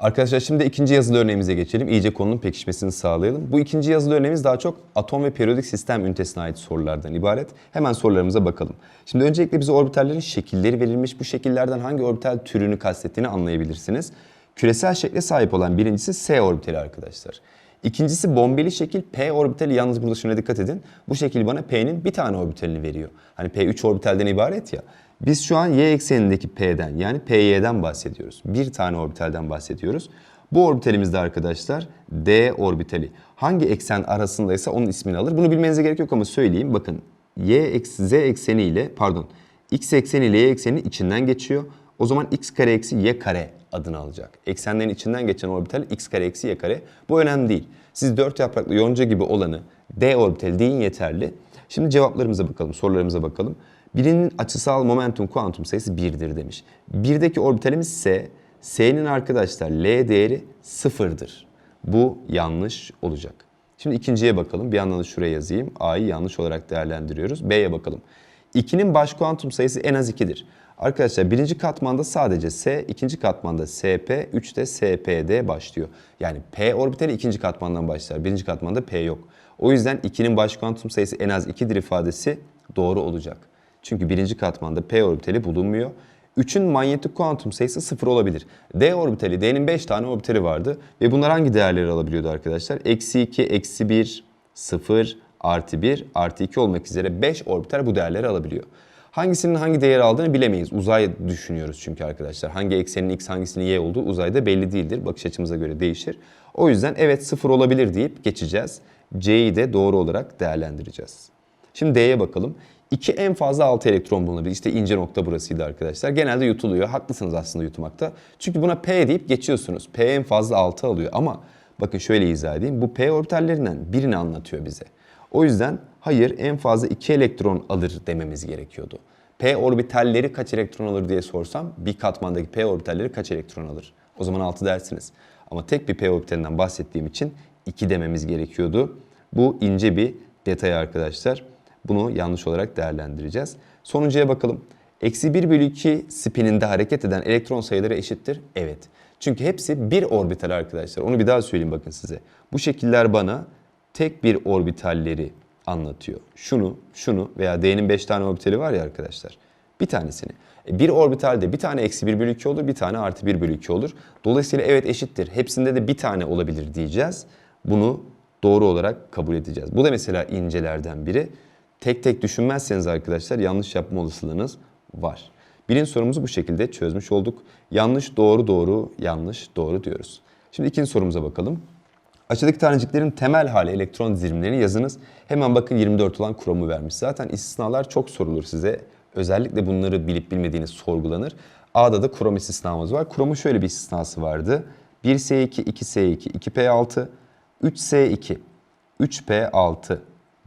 Arkadaşlar şimdi ikinci yazılı örneğimize geçelim. İyice konunun pekişmesini sağlayalım. Bu ikinci yazılı örneğimiz daha çok atom ve periyodik sistem ünitesine ait sorulardan ibaret. Hemen sorularımıza bakalım. Şimdi öncelikle bize orbitallerin şekilleri verilmiş. Bu şekillerden hangi orbital türünü kastettiğini anlayabilirsiniz. Küresel şekle sahip olan birincisi S orbitali arkadaşlar. İkincisi bombeli şekil P orbitali. Yalnız burada şuna dikkat edin. Bu şekil bana P'nin bir tane orbitalini veriyor. Hani P 3 orbitalden ibaret ya. Biz şu an y eksenindeki P'den yani PY'den bahsediyoruz. Bir tane orbitalden bahsediyoruz. Bu orbitalimizde arkadaşlar D orbitali. Hangi eksen arasındaysa onun ismini alır. Bunu bilmenize gerek yok ama söyleyeyim. Bakın y eksi z ekseni ile pardon x ekseni ile y ekseninin içinden geçiyor. O zaman x kare eksi y kare adını alacak. Eksenlerin içinden geçen orbital x kare eksi y kare. Bu önemli değil. Siz dört yapraklı yonca gibi olanı D orbitali deyin yeterli. Şimdi cevaplarımıza bakalım, sorularımıza bakalım. Birinin açısal momentum kuantum sayısı 1'dir demiş. Birdeki orbitalimiz S. S'nin arkadaşlar L değeri sıfırdır. Bu yanlış olacak. Şimdi ikinciye bakalım. Bir yandan da şuraya yazayım. A'yı yanlış olarak değerlendiriyoruz. B'ye bakalım. 2'nin baş kuantum sayısı en az 2'dir. Arkadaşlar birinci katmanda sadece S, ikinci katmanda SP, 3'te SPD başlıyor. Yani P orbitali ikinci katmandan başlar. Birinci katmanda P yok. O yüzden 2'nin baş kuantum sayısı en az 2'dir ifadesi doğru olacak. Çünkü birinci katmanda P orbitali bulunmuyor. 3'ün manyetik kuantum sayısı 0 olabilir. D orbitali, D'nin 5 tane orbitali vardı. Ve bunlar hangi değerleri alabiliyordu arkadaşlar? Eksi 2, eksi 1, 0, artı 1, artı 2 olmak üzere 5 orbital bu değerleri alabiliyor. Hangisinin hangi değeri aldığını bilemeyiz. Uzay düşünüyoruz çünkü arkadaşlar. Hangi eksenin x hangisinin y olduğu uzayda belli değildir. Bakış açımıza göre değişir. O yüzden evet 0 olabilir deyip geçeceğiz. C'yi de doğru olarak değerlendireceğiz. Şimdi D'ye bakalım. 2 en fazla 6 elektron bulunabilir. İşte ince nokta burasıydı arkadaşlar. Genelde yutuluyor. Haklısınız aslında yutmakta. Çünkü buna P deyip geçiyorsunuz. P en fazla 6 alıyor ama bakın şöyle izah edeyim. Bu P orbitallerinden birini anlatıyor bize. O yüzden hayır en fazla 2 elektron alır dememiz gerekiyordu. P orbitalleri kaç elektron alır diye sorsam bir katmandaki P orbitalleri kaç elektron alır? O zaman 6 dersiniz. Ama tek bir P orbitalinden bahsettiğim için 2 dememiz gerekiyordu. Bu ince bir detay arkadaşlar. Bunu yanlış olarak değerlendireceğiz. Sonuncuya bakalım. Eksi 1 bölü 2 spininde hareket eden elektron sayıları eşittir. Evet. Çünkü hepsi bir orbital arkadaşlar. Onu bir daha söyleyeyim bakın size. Bu şekiller bana tek bir orbitalleri anlatıyor. Şunu, şunu veya D'nin 5 tane orbitali var ya arkadaşlar. Bir tanesini. E, Bir orbitalde bir tane eksi 1 bölü 2 olur, bir tane artı 1 bölü 2 olur. Dolayısıyla evet eşittir. Hepsinde de bir tane olabilir diyeceğiz. Bunu doğru olarak kabul edeceğiz. Bu da mesela incelerden biri. Tek tek düşünmezseniz arkadaşlar yanlış yapma olasılığınız var. Birinci sorumuzu bu şekilde çözmüş olduk. Yanlış, doğru, doğru, yanlış, doğru diyoruz. Şimdi ikinci sorumuza bakalım. Aşağıdaki taneciklerin temel hali elektron dizilimlerini yazınız. Hemen bakın 24 olan kromu vermiş. Zaten istisnalar çok sorulur size. Özellikle bunları bilip bilmediğiniz sorgulanır. A'da da krom istisnamız var. Kromun şöyle bir istisnası vardı. 1S2, 2S2, 2P6, 3S2, 3P6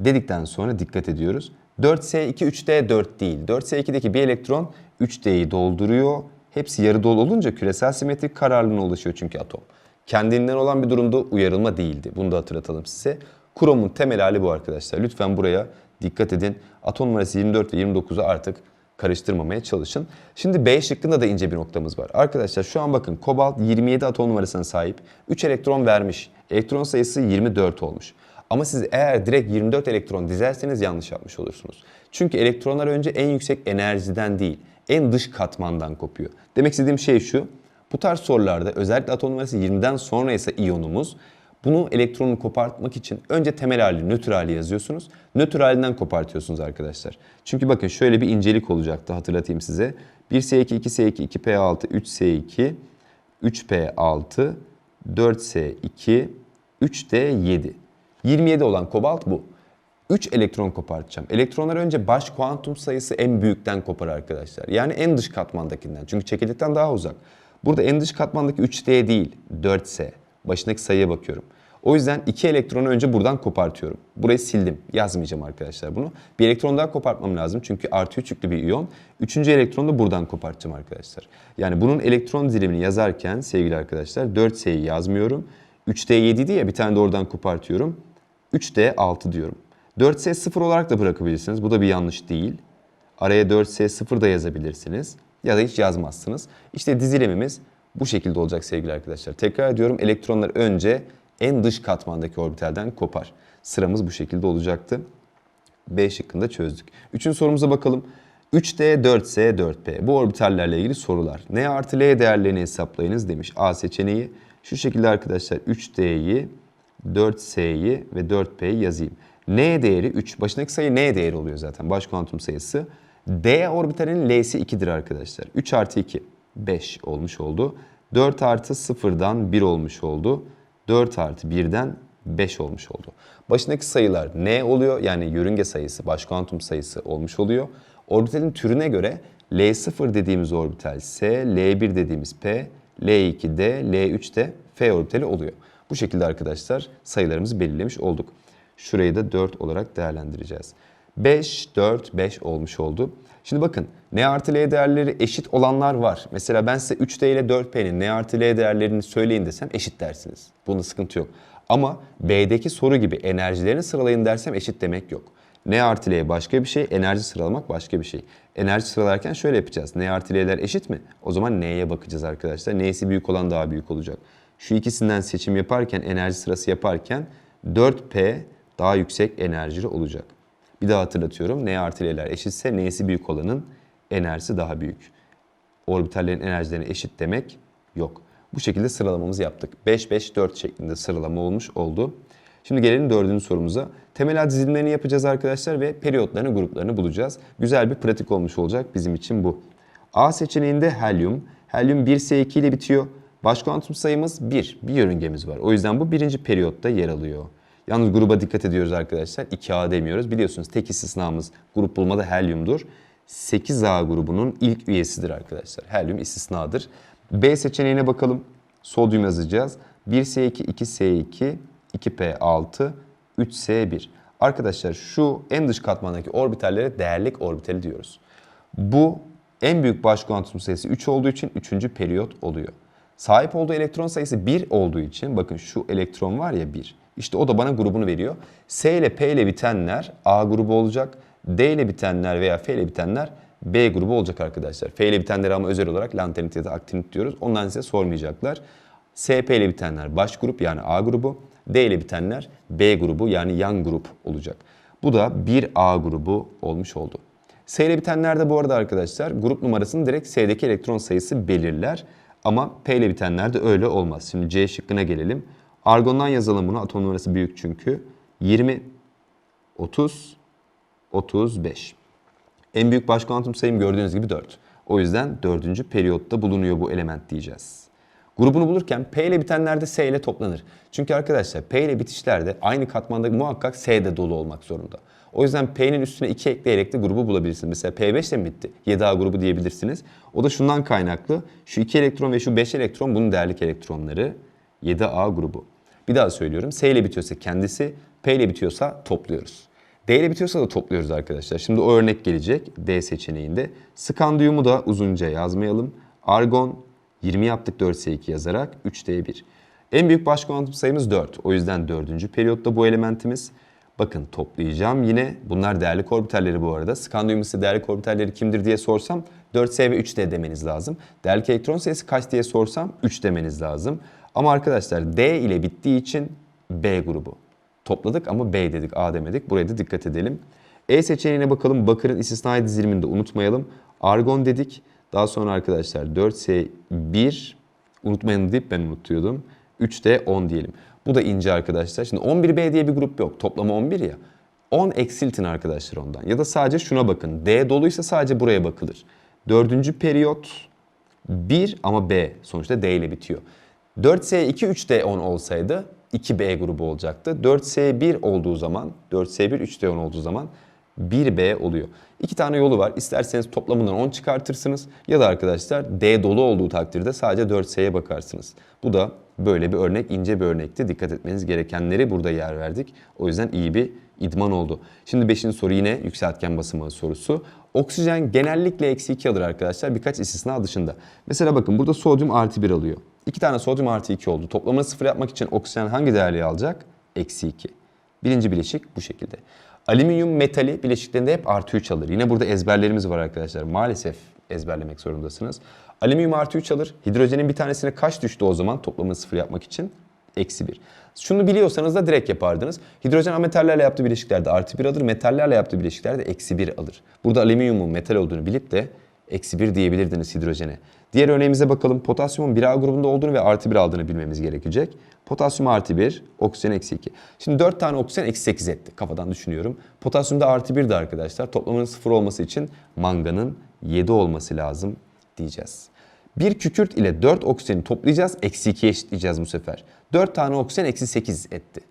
dedikten sonra dikkat ediyoruz. 4S2, 3D 4 değil. 4S2'deki bir elektron 3D'yi dolduruyor. Hepsi yarı dolu olunca küresel simetrik kararlılığına ulaşıyor çünkü atom. Kendinden olan bir durumda uyarılma değildi. Bunu da hatırlatalım size. Kromun temel hali bu arkadaşlar. Lütfen buraya dikkat edin. Atom numarası 24 ve 29'u artık karıştırmamaya çalışın. Şimdi B şıkkında da ince bir noktamız var. Arkadaşlar şu an bakın kobalt 27 atom numarasına sahip. 3 elektron vermiş. Elektron sayısı 24 olmuş. Ama siz eğer direkt 24 elektron dizerseniz yanlış yapmış olursunuz. Çünkü elektronlar önce en yüksek enerjiden değil, en dış katmandan kopuyor. Demek istediğim şey şu. Bu tarz sorularda özellikle atom numarası 20'den sonra ise iyonumuz bunu elektronu kopartmak için önce temel hali, nötr hali yazıyorsunuz. Nötr halinden kopartıyorsunuz arkadaşlar. Çünkü bakın şöyle bir incelik olacaktı hatırlatayım size. 1S2, 2S2, 2P6, 3S2, 3P6, 4S2, 3D7. 27 olan kobalt bu. 3 elektron kopartacağım. Elektronlar önce baş kuantum sayısı en büyükten kopar arkadaşlar. Yani en dış katmandakinden. Çünkü çekirdekten daha uzak. Burada en dış katmandaki 3D değil 4S. Başındaki sayıya bakıyorum. O yüzden 2 elektronu önce buradan kopartıyorum. Burayı sildim. Yazmayacağım arkadaşlar bunu. Bir elektron daha kopartmam lazım. Çünkü artı 3 yüklü bir iyon. Üçüncü elektronu da buradan kopartacağım arkadaşlar. Yani bunun elektron dizilimini yazarken sevgili arkadaşlar 4S'yi yazmıyorum. 3D 7 diye bir tane de oradan kopartıyorum. 3D 6 diyorum. 4S 0 olarak da bırakabilirsiniz. Bu da bir yanlış değil. Araya 4S 0 da yazabilirsiniz. Ya da hiç yazmazsınız. İşte dizilimimiz Bu şekilde olacak sevgili arkadaşlar. Tekrar ediyorum elektronlar önce en dış katmandaki orbitalden kopar. Sıramız bu şekilde olacaktı. B şıkkında çözdük. Üçüncü sorumuza bakalım. 3D, 4S, 4P. Bu orbitallerle ilgili sorular. N artı L değerlerini hesaplayınız demiş. A seçeneği şu şekilde arkadaşlar 3D'yi, 4S'yi ve 4P'yi yazayım. N değeri 3. Başındaki sayı N değeri oluyor zaten. Baş kuantum sayısı. D orbitalinin L'si 2'dir arkadaşlar. 3 artı 2 5 olmuş oldu. 4 artı 0'dan 1 olmuş oldu. 4 artı 1'den 5 olmuş oldu. Başındaki sayılar N oluyor yani yörünge sayısı, baş kuantum sayısı olmuş oluyor. Orbitalin türüne göre L0 dediğimiz orbital S, L1 dediğimiz P, L2 de, L3 de F orbitali oluyor. Bu şekilde arkadaşlar sayılarımızı belirlemiş olduk. Şurayı da 4 olarak değerlendireceğiz. 5, 4, 5 olmuş oldu. Şimdi bakın N artı L değerleri eşit olanlar var. Mesela ben size 3D ile 4P'nin N artı L değerlerini söyleyin desem eşit dersiniz. Bunda sıkıntı yok. Ama B'deki soru gibi enerjilerini sıralayın dersem eşit demek yok. N artı L başka bir şey, enerji sıralamak başka bir şey. Enerji sıralarken şöyle yapacağız. N artı L'ler eşit mi? O zaman N'ye bakacağız arkadaşlar. N'si büyük olan daha büyük olacak. Şu ikisinden seçim yaparken, enerji sırası yaparken 4P daha yüksek enerjili olacak. Bir daha hatırlatıyorum. N artı L'ler eşitse N'si büyük olanın enerjisi daha büyük. Orbitallerin enerjilerine eşit demek yok. Bu şekilde sıralamamızı yaptık. 5-5-4 şeklinde sıralama olmuş oldu. Şimdi gelelim dördüncü sorumuza. Temel ad dizilimlerini yapacağız arkadaşlar ve periyotlarını, gruplarını bulacağız. Güzel bir pratik olmuş olacak bizim için bu. A seçeneğinde helyum. Helyum 1S2 ile bitiyor. Baş kuantum sayımız 1. Bir yörüngemiz var. O yüzden bu birinci periyotta yer alıyor. Yalnız gruba dikkat ediyoruz arkadaşlar. 2A demiyoruz. Biliyorsunuz tek istisnamız grup bulmada helyumdur. 8A grubunun ilk üyesidir arkadaşlar. Helyum istisnadır. B seçeneğine bakalım. Sodyum yazacağız. 1S2, 2S2, 2P6, 3S1. Arkadaşlar şu en dış katmandaki orbitallere değerlik orbitali diyoruz. Bu en büyük baş kuantum sayısı 3 olduğu için 3. periyot oluyor. Sahip olduğu elektron sayısı 1 olduğu için bakın şu elektron var ya 1. İşte o da bana grubunu veriyor. S ile P ile bitenler A grubu olacak. D ile bitenler veya F ile bitenler B grubu olacak arkadaşlar. F ile bitenleri ama özel olarak lantenit ya da aktinit diyoruz. Ondan size sormayacaklar. SP ile bitenler baş grup yani A grubu. D ile bitenler B grubu yani yan grup olacak. Bu da 1A grubu olmuş oldu. S ile bitenlerde bu arada arkadaşlar grup numarasını direkt S'deki elektron sayısı belirler. Ama P ile bitenlerde öyle olmaz. Şimdi C şıkkına gelelim. Argondan yazalım bunu. Atom numarası büyük çünkü. 20, 30, 35. En büyük baş kuantum sayım gördüğünüz gibi 4. O yüzden dördüncü periyotta bulunuyor bu element diyeceğiz. Grubunu bulurken P ile bitenlerde S ile toplanır. Çünkü arkadaşlar P ile bitişlerde aynı katmanda muhakkak S de dolu olmak zorunda. O yüzden P'nin üstüne 2 ekleyerek de grubu bulabilirsiniz. Mesela P5 ile mi bitti? 7A grubu diyebilirsiniz. O da şundan kaynaklı. Şu 2 elektron ve şu 5 elektron bunun değerlik elektronları 7A grubu. Bir daha söylüyorum. S ile bitiyorsa kendisi, P ile bitiyorsa topluyoruz. D ile bitiyorsa da topluyoruz arkadaşlar. Şimdi o örnek gelecek D seçeneğinde. Skandiyumu da uzunca yazmayalım. Argon 20 yaptık 4S2 yazarak 3D1. En büyük baş sayımız 4. O yüzden 4. periyotta bu elementimiz. Bakın toplayacağım yine. Bunlar değerlik orbitalleri bu arada. Skandiyum ise değerlik orbitalleri kimdir diye sorsam 4S ve 3D demeniz lazım. Değerlik elektron sayısı kaç diye sorsam 3 demeniz lazım. Ama arkadaşlar D ile bittiği için B grubu. Topladık ama B dedik A demedik. Buraya da dikkat edelim. E seçeneğine bakalım. Bakır'ın istisnai dizilimini unutmayalım. Argon dedik. Daha sonra arkadaşlar 4S1 unutmayın deyip ben unutuyordum. 3D 10 diyelim. Bu da ince arkadaşlar. Şimdi 11B diye bir grup yok. Toplamı 11 ya. 10 eksiltin arkadaşlar ondan. Ya da sadece şuna bakın. D doluysa sadece buraya bakılır. Dördüncü periyot 1 ama B sonuçta D ile bitiyor. 4S2 3D10 olsaydı 2B grubu olacaktı. 4S1 olduğu zaman 4S1 3D10 olduğu zaman 1B oluyor. İki tane yolu var. İsterseniz toplamından 10 çıkartırsınız ya da arkadaşlar D dolu olduğu takdirde sadece 4S'ye bakarsınız. Bu da böyle bir örnek, ince bir örnekti. Dikkat etmeniz gerekenleri burada yer verdik. O yüzden iyi bir idman oldu. Şimdi 5. soru yine yükseltgen basımı sorusu. Oksijen genellikle eksi 2 alır arkadaşlar birkaç istisna dışında. Mesela bakın burada sodyum artı 1 alıyor. İki tane sodyum artı 2 oldu. Toplamını sıfır yapmak için oksijen hangi değerliği alacak? Eksi 2. Birinci bileşik bu şekilde. Alüminyum metali bileşiklerinde hep artı 3 alır. Yine burada ezberlerimiz var arkadaşlar. Maalesef ezberlemek zorundasınız. Alüminyum artı 3 alır. Hidrojenin bir tanesine kaç düştü o zaman toplamını sıfır yapmak için? Eksi 1. Şunu biliyorsanız da direkt yapardınız. Hidrojen ametallerle yaptığı bileşiklerde artı 1 alır. Metallerle yaptığı bileşiklerde eksi 1 alır. Burada alüminyumun metal olduğunu bilip de eksi 1 diyebilirdiniz hidrojene. Diğer örneğimize bakalım. Potasyumun 1A grubunda olduğunu ve artı 1 aldığını bilmemiz gerekecek. Potasyum artı 1, oksijen eksi 2. Şimdi 4 tane oksijen eksi 8 etti. Kafadan düşünüyorum. Potasyumda artı 1 de arkadaşlar. Toplamının 0 olması için manganın 7 olması lazım diyeceğiz. Bir kükürt ile 4 oksijeni toplayacağız. Eksi 2'ye eşitleyeceğiz bu sefer. 4 tane oksijen eksi 8 etti.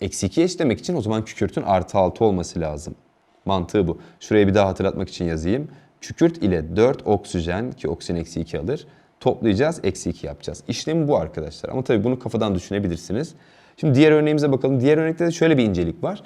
Eksi 2'ye eşitlemek için o zaman kükürtün artı 6 olması lazım. Mantığı bu. Şuraya bir daha hatırlatmak için yazayım. Kükürt ile 4 oksijen ki oksijen eksi 2 alır. Toplayacağız, eksi 2 yapacağız. İşlemi bu arkadaşlar. Ama tabii bunu kafadan düşünebilirsiniz. Şimdi diğer örneğimize bakalım. Diğer örnekte de şöyle bir incelik var.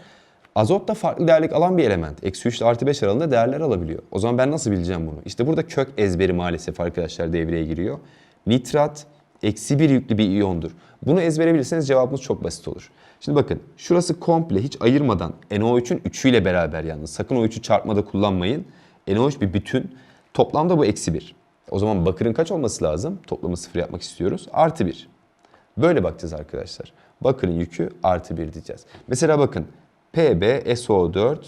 Azot da farklı değerlik alan bir element. Eksi 3 ile artı 5 aralığında değerler alabiliyor. O zaman ben nasıl bileceğim bunu? İşte burada kök ezberi maalesef arkadaşlar devreye giriyor. Nitrat eksi 1 yüklü bir iyondur. Bunu ezbere bilirseniz cevabımız çok basit olur. Şimdi bakın şurası komple hiç ayırmadan NO3'ün 3'üyle beraber yalnız. Sakın o 3'ü çarpmada kullanmayın. NO3 bir bütün. Toplamda bu eksi 1. O zaman bakırın kaç olması lazım? Toplamı sıfır yapmak istiyoruz. Artı 1. Böyle bakacağız arkadaşlar. Bakırın yükü artı 1 diyeceğiz. Mesela bakın Pb SO4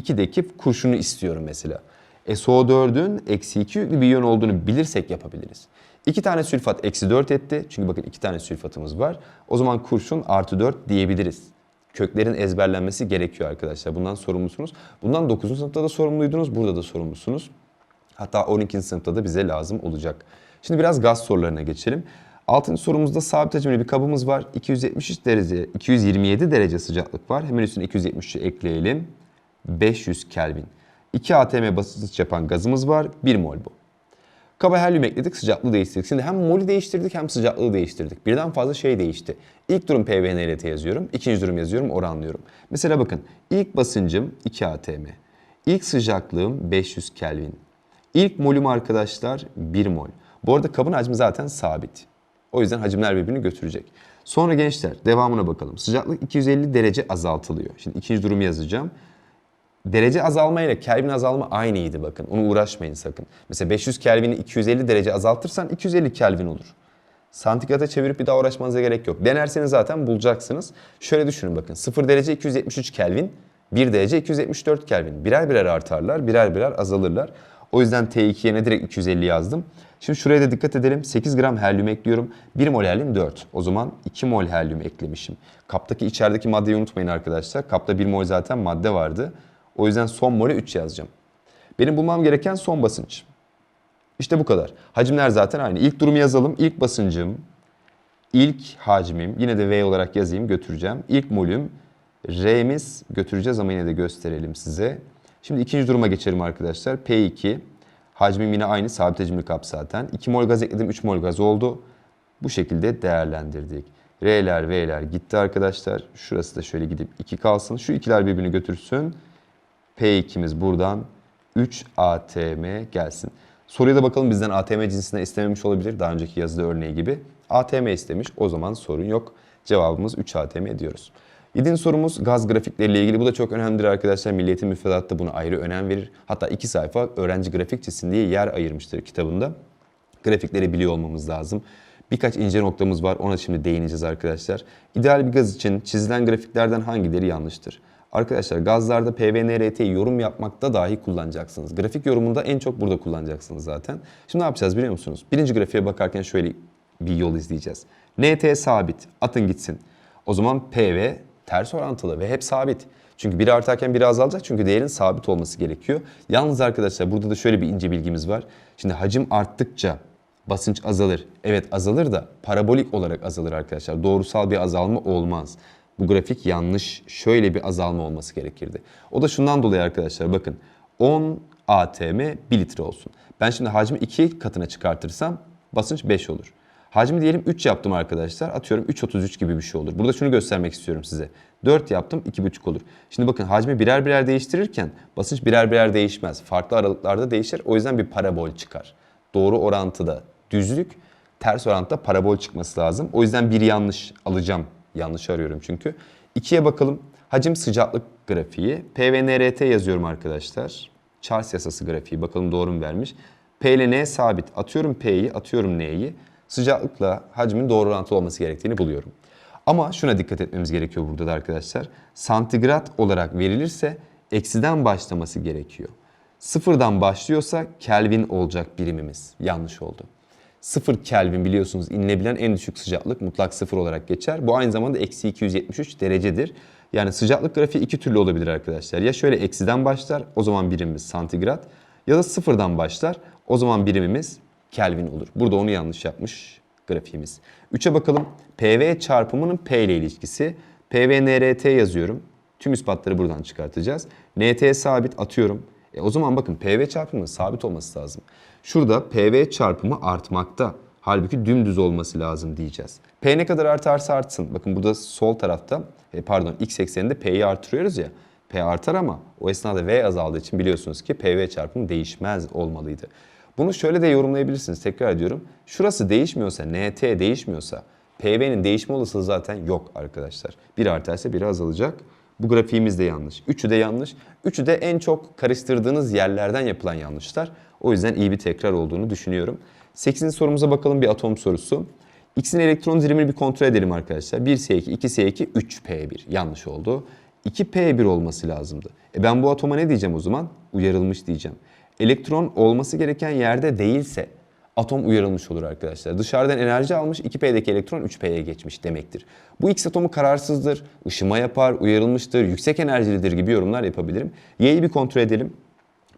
2'deki kurşunu istiyorum mesela. SO4'ün eksi 2 yüklü bir iyon olduğunu bilirsek yapabiliriz. 2 tane sülfat eksi 4 etti. Çünkü bakın 2 tane sülfatımız var. O zaman kurşun artı 4 diyebiliriz. Köklerin ezberlenmesi gerekiyor arkadaşlar. Bundan sorumlusunuz. Bundan 9. sınıfta da sorumluydunuz. Burada da sorumlusunuz. Hatta 12. sınıfta da bize lazım olacak. Şimdi biraz gaz sorularına geçelim. 6. sorumuzda sabit hacimli bir kabımız var. 273 derece, 227 derece sıcaklık var. Hemen üstüne 273'ü ekleyelim. 500 Kelvin. 2 atm basınç yapan gazımız var. 1 mol bu. Kaba helyum ekledik, sıcaklığı değiştirdik. Şimdi hem molü değiştirdik hem sıcaklığı değiştirdik. Birden fazla şey değişti. İlk durum PVNRT yazıyorum, ikinci durum yazıyorum, oranlıyorum. Mesela bakın, ilk basıncım 2 atm. İlk sıcaklığım 500 Kelvin. İlk molüm arkadaşlar 1 mol. Bu arada kabın hacmi zaten sabit. O yüzden hacimler birbirini götürecek. Sonra gençler devamına bakalım. Sıcaklık 250 derece azaltılıyor. Şimdi ikinci durumu yazacağım. Derece azalma ile Kelvin azalma aynıydı bakın. Onu uğraşmayın sakın. Mesela 500 Kelvin'i 250 derece azaltırsan 250 Kelvin olur. Santigrata çevirip bir daha uğraşmanıza gerek yok. Denerseniz zaten bulacaksınız. Şöyle düşünün bakın. 0 derece 273 Kelvin, 1 derece 274 Kelvin. Birer birer artarlar, birer birer azalırlar. O yüzden T2 yerine direkt 250 yazdım. Şimdi şuraya da dikkat edelim. 8 gram helyum ekliyorum. 1 mol helyum 4. O zaman 2 mol helyum eklemişim. Kaptaki içerideki maddeyi unutmayın arkadaşlar. Kapta 1 mol zaten madde vardı. O yüzden son mole 3 yazacağım. Benim bulmam gereken son basınç. İşte bu kadar. Hacimler zaten aynı. İlk durumu yazalım. İlk basıncım, ilk hacmim, yine de V olarak yazayım götüreceğim. İlk molüm, R'miz götüreceğiz ama yine de gösterelim size. Şimdi ikinci duruma geçelim arkadaşlar. P2, hacmim yine aynı sabit hacimli kap zaten. 2 mol gaz ekledim, 3 mol gaz oldu. Bu şekilde değerlendirdik. R'ler, V'ler gitti arkadaşlar. Şurası da şöyle gidip 2 kalsın. Şu ikiler birbirini götürsün. P2'miz buradan 3 ATM gelsin. Soruya da bakalım bizden ATM cinsinden istememiş olabilir. Daha önceki yazıda örneği gibi. ATM istemiş. O zaman sorun yok. Cevabımız 3 ATM diyoruz. Yedinci sorumuz gaz grafikleriyle ilgili. Bu da çok önemlidir arkadaşlar. Milliyetin müfredatta buna ayrı önem verir. Hatta iki sayfa öğrenci grafik çizsin diye yer ayırmıştır kitabında. Grafikleri biliyor olmamız lazım. Birkaç ince noktamız var. Ona şimdi değineceğiz arkadaşlar. İdeal bir gaz için çizilen grafiklerden hangileri yanlıştır? Arkadaşlar gazlarda PVNRT'yi yorum yapmakta dahi kullanacaksınız. Grafik yorumunda en çok burada kullanacaksınız zaten. Şimdi ne yapacağız biliyor musunuz? Birinci grafiğe bakarken şöyle bir yol izleyeceğiz. NT sabit. Atın gitsin. O zaman PV ters orantılı ve hep sabit. Çünkü biri artarken biri azalacak çünkü değerin sabit olması gerekiyor. Yalnız arkadaşlar burada da şöyle bir ince bilgimiz var. Şimdi hacim arttıkça basınç azalır. Evet azalır da parabolik olarak azalır arkadaşlar. Doğrusal bir azalma olmaz. Bu grafik yanlış. Şöyle bir azalma olması gerekirdi. O da şundan dolayı arkadaşlar bakın 10 ATM 1 litre olsun. Ben şimdi hacmi 2 katına çıkartırsam basınç 5 olur. Hacmi diyelim 3 yaptım arkadaşlar. Atıyorum 3.33 gibi bir şey olur. Burada şunu göstermek istiyorum size. 4 yaptım 2.5 olur. Şimdi bakın hacmi birer birer değiştirirken basınç birer birer değişmez. Farklı aralıklarda değişir. O yüzden bir parabol çıkar. Doğru orantıda düzlük, ters orantıda parabol çıkması lazım. O yüzden bir yanlış alacağım. Yanlış arıyorum çünkü. 2'ye bakalım. Hacim sıcaklık grafiği. PVNRT yazıyorum arkadaşlar. Charles yasası grafiği. Bakalım doğru mu vermiş. P ile N sabit. Atıyorum P'yi, atıyorum N'yi. Sıcaklıkla hacmin doğru orantılı olması gerektiğini buluyorum. Ama şuna dikkat etmemiz gerekiyor burada da arkadaşlar. Santigrat olarak verilirse eksiden başlaması gerekiyor. Sıfırdan başlıyorsa Kelvin olacak birimimiz. Yanlış oldu. 0 Kelvin biliyorsunuz inilebilen en düşük sıcaklık mutlak sıfır olarak geçer. Bu aynı zamanda eksi 273 derecedir. Yani sıcaklık grafiği iki türlü olabilir arkadaşlar. Ya şöyle eksiden başlar o zaman birimimiz santigrat ya da sıfırdan başlar o zaman birimimiz Kelvin olur. Burada onu yanlış yapmış grafiğimiz. 3'e bakalım. PV çarpımının P ile ilişkisi. PV NRT yazıyorum. Tüm ispatları buradan çıkartacağız. NT sabit atıyorum. E o zaman bakın PV çarpımının sabit olması lazım. Şurada PV çarpımı artmakta. Halbuki dümdüz olması lazım diyeceğiz. P ne kadar artarsa artsın. Bakın burada sol tarafta e, pardon x ekseninde P'yi artırıyoruz ya. P artar ama o esnada V azaldığı için biliyorsunuz ki PV çarpımı değişmez olmalıydı. Bunu şöyle de yorumlayabilirsiniz. Tekrar ediyorum. Şurası değişmiyorsa, NT değişmiyorsa PV'nin değişme olasılığı zaten yok arkadaşlar. Biri artarsa biri azalacak. Bu grafiğimiz de yanlış. Üçü de yanlış. Üçü de en çok karıştırdığınız yerlerden yapılan yanlışlar. O yüzden iyi bir tekrar olduğunu düşünüyorum. 8. sorumuza bakalım bir atom sorusu. X'in elektron dilimini bir kontrol edelim arkadaşlar. 1S2, 2S2, 3P1. Yanlış oldu. 2P1 olması lazımdı. E ben bu atoma ne diyeceğim o zaman? Uyarılmış diyeceğim. Elektron olması gereken yerde değilse atom uyarılmış olur arkadaşlar. Dışarıdan enerji almış 2P'deki elektron 3P'ye geçmiş demektir. Bu X atomu kararsızdır, ışıma yapar, uyarılmıştır, yüksek enerjilidir gibi yorumlar yapabilirim. Y'yi bir kontrol edelim.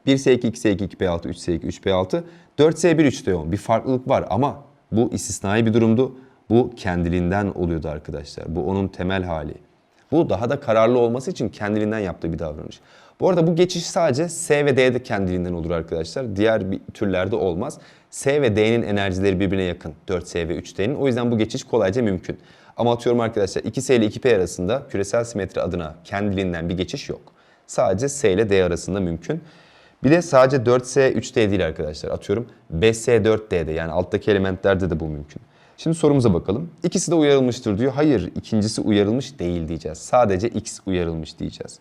1S2, 2S2, 2P6, 3S2, 3P6, 4S1, 3D10. Bir farklılık var ama bu istisnai bir durumdu. Bu kendiliğinden oluyordu arkadaşlar. Bu onun temel hali. Bu daha da kararlı olması için kendiliğinden yaptığı bir davranış. Bu arada bu geçiş sadece S ve D'de kendiliğinden olur arkadaşlar. Diğer bir türlerde olmaz. S ve D'nin enerjileri birbirine yakın. 4S ve 3D'nin. O yüzden bu geçiş kolayca mümkün. Ama atıyorum arkadaşlar 2S ile 2P arasında küresel simetri adına kendiliğinden bir geçiş yok. Sadece S ile D arasında mümkün. Bir de sadece 4S 3D değil arkadaşlar. Atıyorum 5S 4D'de yani alttaki elementlerde de bu mümkün. Şimdi sorumuza bakalım. İkisi de uyarılmıştır diyor. Hayır, ikincisi uyarılmış değil diyeceğiz. Sadece X uyarılmış diyeceğiz.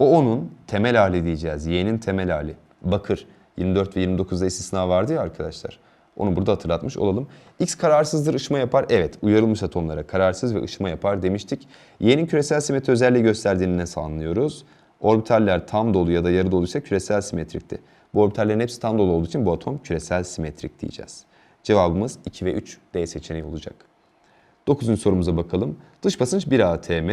O onun temel hali diyeceğiz. Y'nin temel hali. Bakır 24 ve 29'da istisna vardı ya arkadaşlar. Onu burada hatırlatmış olalım. X kararsızdır, ışıma yapar. Evet, uyarılmış atomlara kararsız ve ışıma yapar demiştik. Y'nin küresel simetri özelliği gösterdiğini nasıl anlıyoruz? Orbitaller tam dolu ya da yarı doluysa küresel simetrikti. Bu orbitallerin hepsi tam dolu olduğu için bu atom küresel simetrik diyeceğiz. Cevabımız 2 ve 3 D seçeneği olacak. 9. sorumuza bakalım. Dış basınç 1 atm.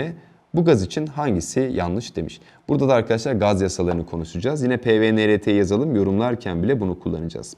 Bu gaz için hangisi yanlış demiş. Burada da arkadaşlar gaz yasalarını konuşacağız. Yine PV NRT yazalım. Yorumlarken bile bunu kullanacağız.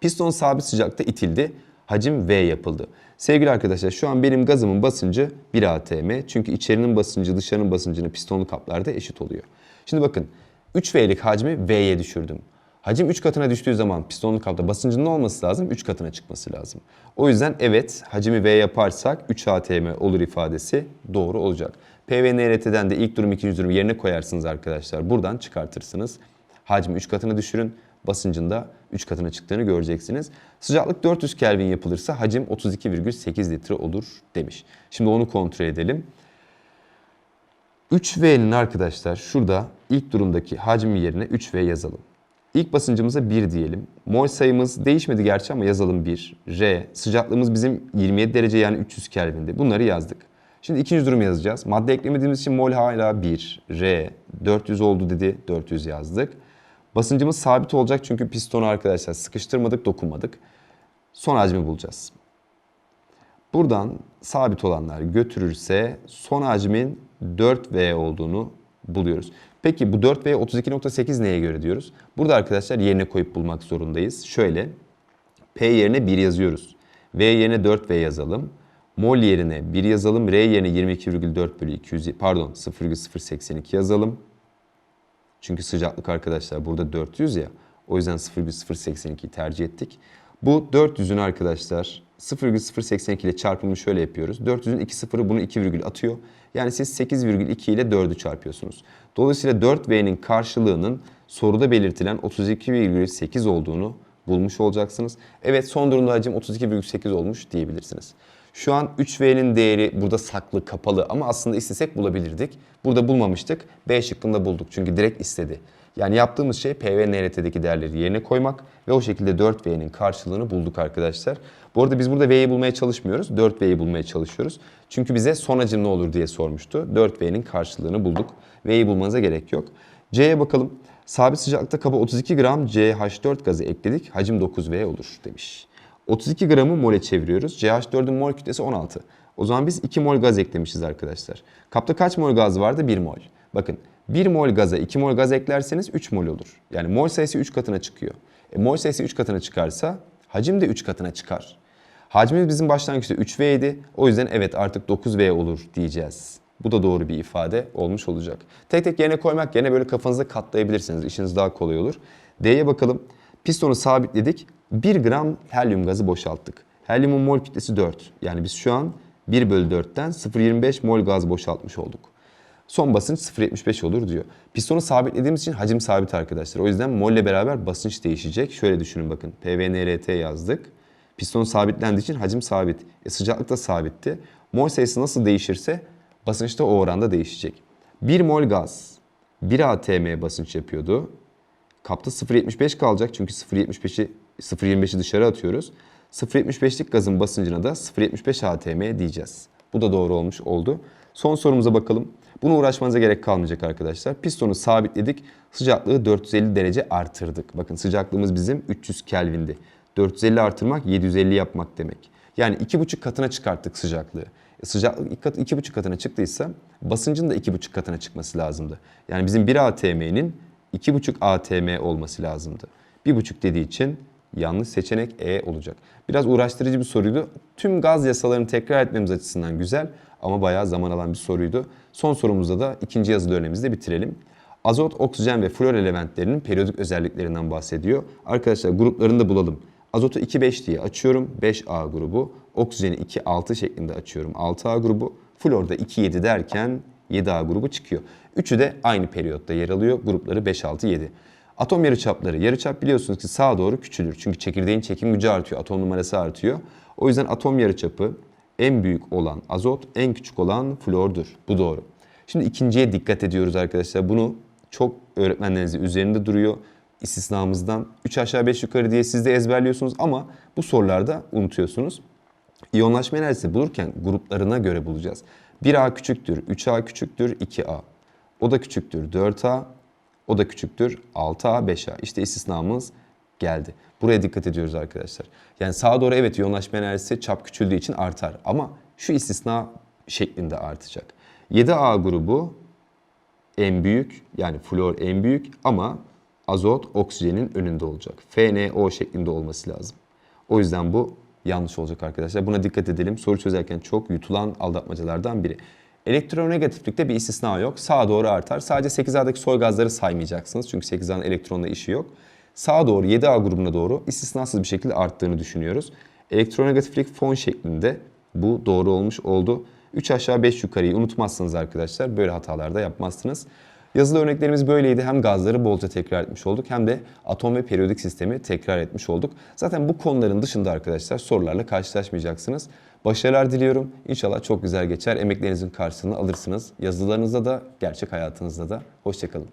Piston sabit sıcakta itildi. Hacim V yapıldı. Sevgili arkadaşlar şu an benim gazımın basıncı 1 atm. Çünkü içerinin basıncı dışarının basıncını pistonlu kaplarda eşit oluyor. Şimdi bakın 3V'lik hacmi V'ye düşürdüm. Hacim 3 katına düştüğü zaman pistonlu kapta basıncın ne olması lazım? 3 katına çıkması lazım. O yüzden evet hacmi V yaparsak 3 atm olur ifadesi doğru olacak. PV NRT'den de ilk durum ikinci durum yerine koyarsınız arkadaşlar. Buradan çıkartırsınız. Hacmi 3 katına düşürün. Basıncında 3 katına çıktığını göreceksiniz. Sıcaklık 400 Kelvin yapılırsa hacim 32,8 litre olur demiş. Şimdi onu kontrol edelim. 3V'nin arkadaşlar şurada ilk durumdaki hacmi yerine 3V yazalım. İlk basıncımıza 1 diyelim. Mol sayımız değişmedi gerçi ama yazalım 1. R. Sıcaklığımız bizim 27 derece yani 300 Kelvin'di. Bunları yazdık. Şimdi ikinci durum yazacağız. Madde eklemediğimiz için mol hala 1. R. 400 oldu dedi. 400 yazdık. Basıncımız sabit olacak çünkü pistonu arkadaşlar sıkıştırmadık, dokunmadık. Son hacmi bulacağız. Buradan sabit olanlar götürürse son hacmin 4V olduğunu buluyoruz. Peki bu 4V 32.8 neye göre diyoruz? Burada arkadaşlar yerine koyup bulmak zorundayız. Şöyle P yerine 1 yazıyoruz. V yerine 4V yazalım. Mol yerine 1 yazalım. R yerine 22,4 bölü 200 pardon 0,082 yazalım. Çünkü sıcaklık arkadaşlar burada 400 ya. O yüzden 0,082'yi tercih ettik. Bu 400'ün arkadaşlar 0,082 ile çarpımını şöyle yapıyoruz. 400'ün 2 sıfırı bunu 2 virgül atıyor. Yani siz 8,2 ile 4'ü çarpıyorsunuz. Dolayısıyla 4V'nin karşılığının soruda belirtilen 32,8 olduğunu bulmuş olacaksınız. Evet son durumda hacim 32,8 olmuş diyebilirsiniz. Şu an 3V'nin değeri burada saklı, kapalı ama aslında istesek bulabilirdik. Burada bulmamıştık. B şıkkında bulduk çünkü direkt istedi. Yani yaptığımız şey P ve NRT'deki değerleri yerine koymak ve o şekilde 4V'nin karşılığını bulduk arkadaşlar. Bu arada biz burada V'yi bulmaya çalışmıyoruz. 4V'yi bulmaya çalışıyoruz. Çünkü bize son hacim ne olur diye sormuştu. 4V'nin karşılığını bulduk. V'yi bulmanıza gerek yok. C'ye bakalım. Sabit sıcaklıkta kaba 32 gram CH4 gazı ekledik. Hacim 9V olur demiş. 32 gramı mole çeviriyoruz. CH4'ün mol kütlesi 16. O zaman biz 2 mol gaz eklemişiz arkadaşlar. Kapta kaç mol gaz vardı? 1 mol. Bakın 1 mol gaza 2 mol gaz eklerseniz 3 mol olur. Yani mol sayısı 3 katına çıkıyor. E, mol sayısı 3 katına çıkarsa hacim de 3 katına çıkar. Hacmimiz bizim başlangıçta 3V idi. O yüzden evet artık 9V olur diyeceğiz. Bu da doğru bir ifade olmuş olacak. Tek tek yerine koymak yerine böyle kafanızda katlayabilirsiniz. İşiniz daha kolay olur. D'ye bakalım. Pistonu sabitledik. 1 gram helyum gazı boşalttık. Helyumun mol kütlesi 4. Yani biz şu an 1 bölü 4'ten 0,25 mol gaz boşaltmış olduk. Son basınç 0.75 olur diyor. Pistonu sabitlediğimiz için hacim sabit arkadaşlar. O yüzden mol ile beraber basınç değişecek. Şöyle düşünün bakın. PVNRT yazdık. Piston sabitlendiği için hacim sabit. E, sıcaklık da sabitti. Mol sayısı nasıl değişirse basınç da o oranda değişecek. 1 mol gaz 1 atm basınç yapıyordu. Kapta 0.75 kalacak çünkü 0.75'i 0.25'i dışarı atıyoruz. 0.75'lik gazın basıncına da 0.75 atm diyeceğiz. Bu da doğru olmuş oldu. Son sorumuza bakalım. Bunu uğraşmanıza gerek kalmayacak arkadaşlar. Pistonu sabitledik. Sıcaklığı 450 derece artırdık. Bakın sıcaklığımız bizim 300 Kelvin'di. 450 artırmak 750 yapmak demek. Yani 2,5 katına çıkarttık sıcaklığı. E, sıcaklık 2,5 katına çıktıysa basıncın da 2,5 katına çıkması lazımdı. Yani bizim 1 ATM'nin 2,5 ATM olması lazımdı. 1,5 dediği için yanlış seçenek E olacak. Biraz uğraştırıcı bir soruydu. Tüm gaz yasalarını tekrar etmemiz açısından güzel ama bayağı zaman alan bir soruydu. Son sorumuzda da ikinci yazılı örneğimizde bitirelim. Azot, oksijen ve flor elementlerinin periyodik özelliklerinden bahsediyor. Arkadaşlar gruplarını da bulalım. Azotu 2-5 diye açıyorum. 5A grubu. Oksijeni 2-6 şeklinde açıyorum. 6A grubu. Florda 2-7 derken 7A grubu çıkıyor. Üçü de aynı periyotta yer alıyor. Grupları 5-6-7. Atom yarıçapları. Yarıçap biliyorsunuz ki sağa doğru küçülür. Çünkü çekirdeğin çekim gücü artıyor. Atom numarası artıyor. O yüzden atom yarıçapı en büyük olan azot, en küçük olan flordur. Bu doğru. Şimdi ikinciye dikkat ediyoruz arkadaşlar. Bunu çok öğretmenlerinizin üzerinde duruyor. İstisnamızdan 3 aşağı 5 yukarı diye siz de ezberliyorsunuz ama bu sorularda unutuyorsunuz. İyonlaşma enerjisi bulurken gruplarına göre bulacağız. 1A küçüktür, 3A küçüktür, 2A. O da küçüktür, 4A. O da küçüktür, 6A, 5A. İşte istisnamız geldi. Buraya dikkat ediyoruz arkadaşlar. Yani sağa doğru evet iyonlaşma enerjisi çap küçüldüğü için artar. Ama şu istisna şeklinde artacak. 7A grubu en büyük yani flor en büyük ama azot oksijenin önünde olacak. FNO şeklinde olması lazım. O yüzden bu yanlış olacak arkadaşlar. Buna dikkat edelim. Soru çözerken çok yutulan aldatmacalardan biri. Elektronegatiflikte bir istisna yok. Sağa doğru artar. Sadece 8A'daki soy gazları saymayacaksınız. Çünkü 8A'nın elektronla işi yok. Sağa doğru 7A grubuna doğru istisnasız bir şekilde arttığını düşünüyoruz. Elektronegatiflik fon şeklinde bu doğru olmuş oldu. 3 aşağı 5 yukarıyı unutmazsınız arkadaşlar. Böyle hatalarda yapmazsınız. Yazılı örneklerimiz böyleydi. Hem gazları bolca tekrar etmiş olduk hem de atom ve periyodik sistemi tekrar etmiş olduk. Zaten bu konuların dışında arkadaşlar sorularla karşılaşmayacaksınız. Başarılar diliyorum. İnşallah çok güzel geçer. Emeklerinizin karşılığını alırsınız. Yazılarınızda da, gerçek hayatınızda da. Hoşçakalın.